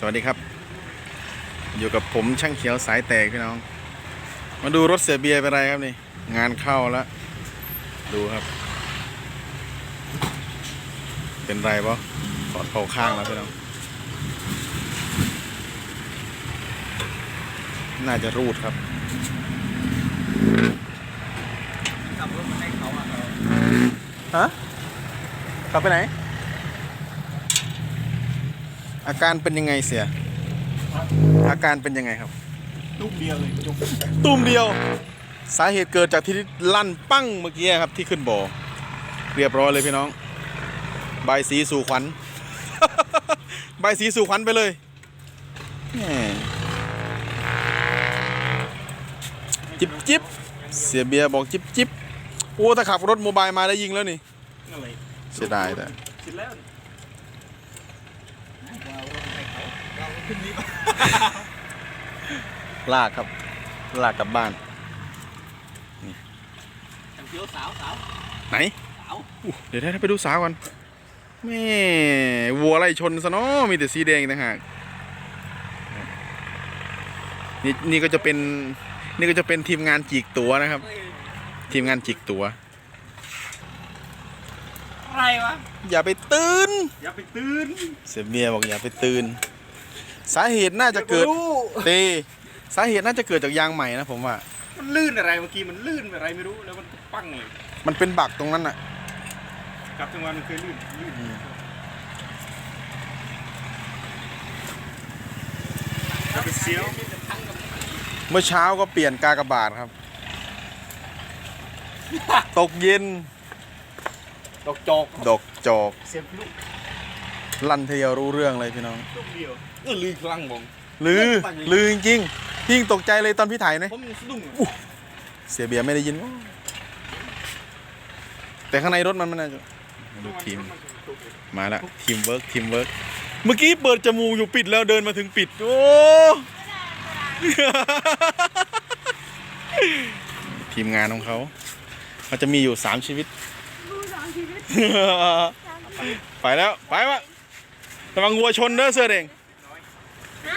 สวัสดีครับ อยู่กับผมช่างเขียวสายแตกพี่น้อง มาดูรถเสียเบียร์เป็นไรครับนี่ งานเข้าแล้ว ดูครับ เป็นไรปะถอดเผาข้างแล้วพี่น้อง น่าจะรูดครับขับรถมาให้เขาอะเราฮะกลับไปไหน อาการเป็นยังไงเสีย อาการเป็นยังไงครับลูกเดียวเลยจบตุ้มเดียว สาเหตุเกิดจากที่ลั่นปั้งเมื่อกี้ครับที่ขึ้นบ่อ เรียบร้อยเลยพี่น้อง ใบายสีสู่ขวัญ ใบายสีสู่ขวัญไปเลยแหม่จิบจิบเสียเบียร์บอกจิบจิบโอ้ถ้าขับรถโมบายมาได้ยิงแล้วนี่อะไรเสียดายแต่คิดแล้วเรารถให้เขาเราขึ้นนี้ ลากครับ ลากกลับบ้านฉันเที่ยวสาวสาวไหนสาวอู้เดี๋ยวให้ไปดูสาวก่อนแม่วัวไล่ชนซะเนาะมีแต่สีแดงต่างหากนี่นี่ก็จะเป็นนี่ก็จะเป็นทีมงานจีกตัวนะครับ ทีมงานจีกตัวอะไรวะ อย่าไปตื่น อย่าไปตื่น เสียเมียบอกอย่าไปตื่น สาเหตุน่าจะเกิดรู้เตสาเหตุน่าจะเกิดจากยางใหม่นะผมว่า มันลื่นอะไรเมื่อกี้มันลื่นอะไรไม่รู้แล้วมันปั้งเลย มันเป็นบักตรงนั้นน่ะกลับจังหวัดมันเคยลื่นลื่นอืมจะไปเสียว เมื่อเช้าก็เปลี่ยนกากบาทครับ ตกเย็น ดอกจอกดอกจอกเสียบลูกลั่นเทียวรู้เรื่องเลยพี่น้อง ลูกเดียวเออลื่นคลั่งบงลือลือจริงๆพี่ยิ่งตกใจเลยตอนพี่ถ่ายนะผมสะดุ้งเสียเบียร์ไม่ได้ยินแต่ข้างในรถมันมันน่าจะดูทีมมาแล้วทีมเวิร์กทีมเวิร์กเมื่อกี้เปิดจมูกอยู่ปิดแล้วเดินมาถึงปิด โอ้ ทีมงานของเขามันจะมีอยู่สามชีวิตดูสอง ชีวิตไปแล้วไปวะระวังวัวชนเด้อเสื้อแดง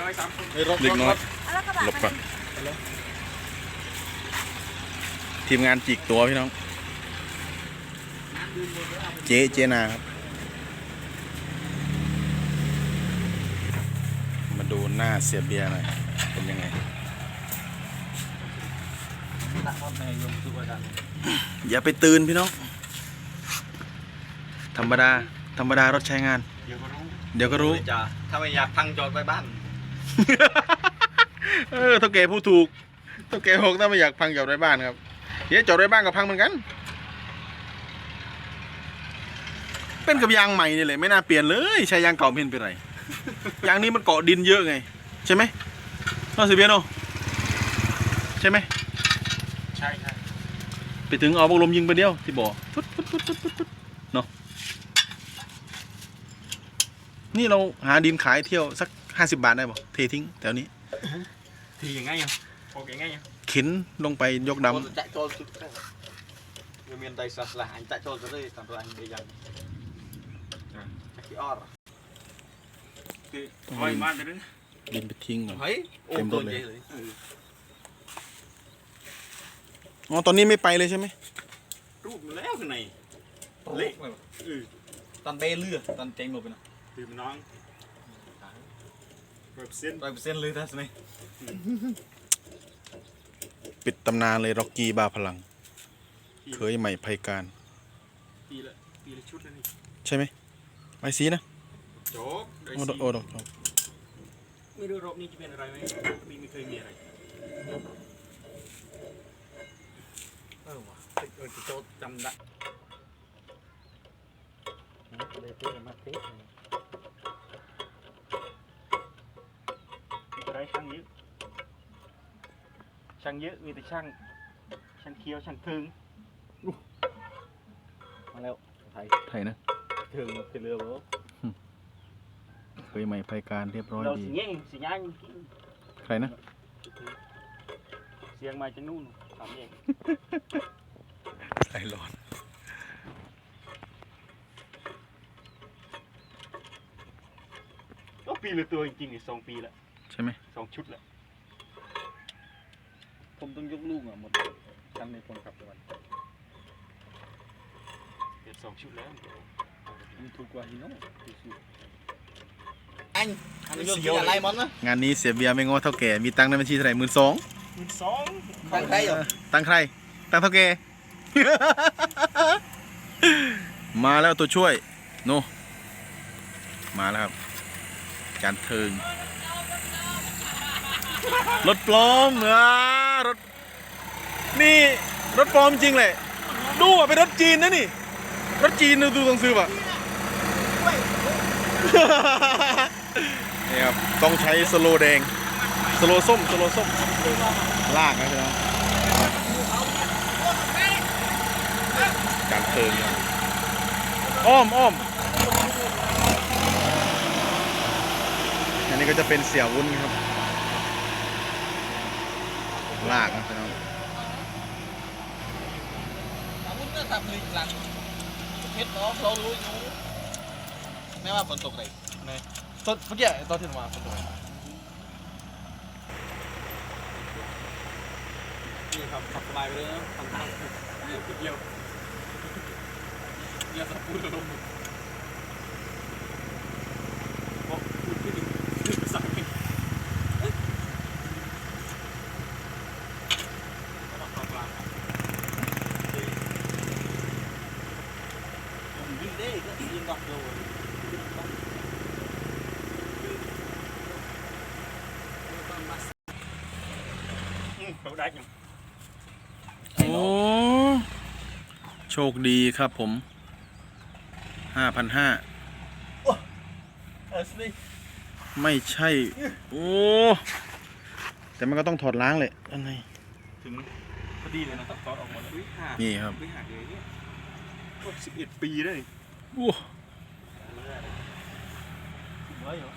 น้อยสามคนเล็กน้อยแล้วกระบะหลบก่อนทีมงานจิกตัวพี่น้อง เจ๊เจนาครับ มาดูหน้าเสียเบียร์หน่อยเป็นยังไงตัดรถในยมสุวรรณอย่าไปตื่นพี่น้อง ธรรมดา ธรรมดารถใช้งาน เดี๋ยวก็รู้เดี๋ยวก็รู้ จ้าถ้าไม่อยากพังจอดไปบ้านเออเท่าแก่ผู้ถูกเท่าแก่หกถ้าไม่อยากพังจอดไว้บ้านครับเดี๋ยวจอดไว้บ้านก็พังเหมือนกัน เป็นกับยางใหม่นี่แหละไม่น่าเปลี่ยนเลยใช้ยางเก่าเพี้ยนไปไร ยางนี้มันเกาะดินเยอะไง ใช่ไหมน้องสิเบียโนใช่ไหมใช่ใช่ไปถึงเอาบอลมยิงไปเดียวที่บ่อฟุดฟุดฟุดฟุดฟุดฟุดเนาะ นี่เราหาดินขายเที่ยวสักห้าสิบาทได้ป่ะเททิ้งแถวนี้ ทีอย่างง่ายยังโอเคง่ายยังเข็นลงไปยกด Con chạy trôn xuống đây. Người miền Tây sạt là anh chạy trôn xuống đây, toàn là anh bây giờ. Chắc chỉ o rồi. คือคอยมาเรื่อยำดินไปทิ้งเหรอ Thấy, ôm Tìm tôi tôi vậy rồi. อ๋อตอนนี้ไม่ไปเลยใช่ไหมรูปมาแล้วคือไหน Lit. Toàn bê lưa, toàn chạy một bên nào. ពីនោះ ពីម្ដង100% 100%លឺថាស្នេះ ปิดตำนานเลยร็อกกี้บาพลัง เคยใหม่ภัยการ ពីละពីละชุดแล้วนี่ ใช่ไหมไปสีนะ จบได้ โอ้ สิ โอ้โอ้โอ้ ไม่รู้รอบนี้จะเป็นอะไรไหมมีไม่เคยมีอะไร អឺវ៉ាតិចអើទៅចូលចាំដាក់ มีอะไ ช้ช่างเยอะช่างเยอะมีแต่ช่างช่างเคี้ยวช่างถึงมาแล้วไทยไทยนะถึงมาเป็นเรือบ่เคยใหม่ไพการเรียบร้อยเราดี สิเงี้ยงสิย่างใครนะ เสียงมาจะนู่นสามเองไอร้อน ก็ปีละตัวจริงๆหรืสองปีละ ใช่ไหมสองชุดละผมต้องยกลูกอะหมดคันในคนขับวันเด็ดสองชุดแล้วมันถูกกว่าฮีโน่ถูกสุดอันนี้ยกอะไรมันนะงานนี้เสียเบียร์ไม่ง้อเท่าแก่มีตังค์ในบัญชีเท่าไหร่หมื่นสองหมื่นสองตั้งใครเหรอตังค์ใครตังค์เท่าแก่มาแล้วตัวช่วยโนมาแล้วครับจานเทิง รถปลอมอ่ารถ นี่รถปลอมจริงเลยดูอะเป็นรถจีนนะนี่ รถจีนดูดูต้องซื้อป่ะนี่ครับต้องใช้สโลแดง สโลส้ม สโลส้ม ลากนะพี่น้องการเทิงอ้อมอ้อมอันนี้ก็จะเป็นเสียวุ้นครับ ลากนะพี่น้องคุณก็ทำลิงหลังเพชรน้องเรารู้อยู่แม่ว่าฝนตกเลยตอนเมื่อกี้ตอนที่ผมมาคนตัวนี่ครับขับสบายไปเลยนะทำทางเดียวเดียวเดียวสปูนลมบอกพูดที่หนึ่งภาษาอังกฤษ ยิงได้ก็ยิงดอกโดน เขาได้ยังโอ้โชคดีครับผมห้าพันห้าเออสิไม่ใช่ โอ้ แต่มันก็ต้องถอดล้างเลยอันไหนถึงพอดีเลยนะครับตอนออกมาแล้วห่านี่ครับไม่หักเลยเนี่ยสิบเอ็ดปีได้โอ้ถึงร้อยเหรอ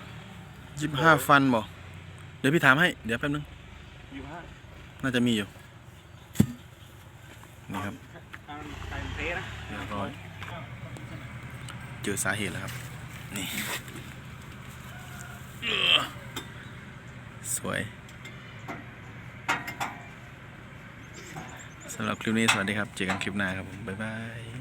ยี่ห้าฟันบ่เดี๋ยวพี่ถามให้ เดี๋ยวแป๊บนึงยี่ห้า น่าจะมีอยู่ นี่ครับอ่าไก่เต้นะเรียบร้อยเจอสาเหตุแล้วครับ นี่เอื้อสวยสำหรับคลิปนี้สวัสดีครับ เจอกันคลิปหน้าครับผม บ๊ายบาย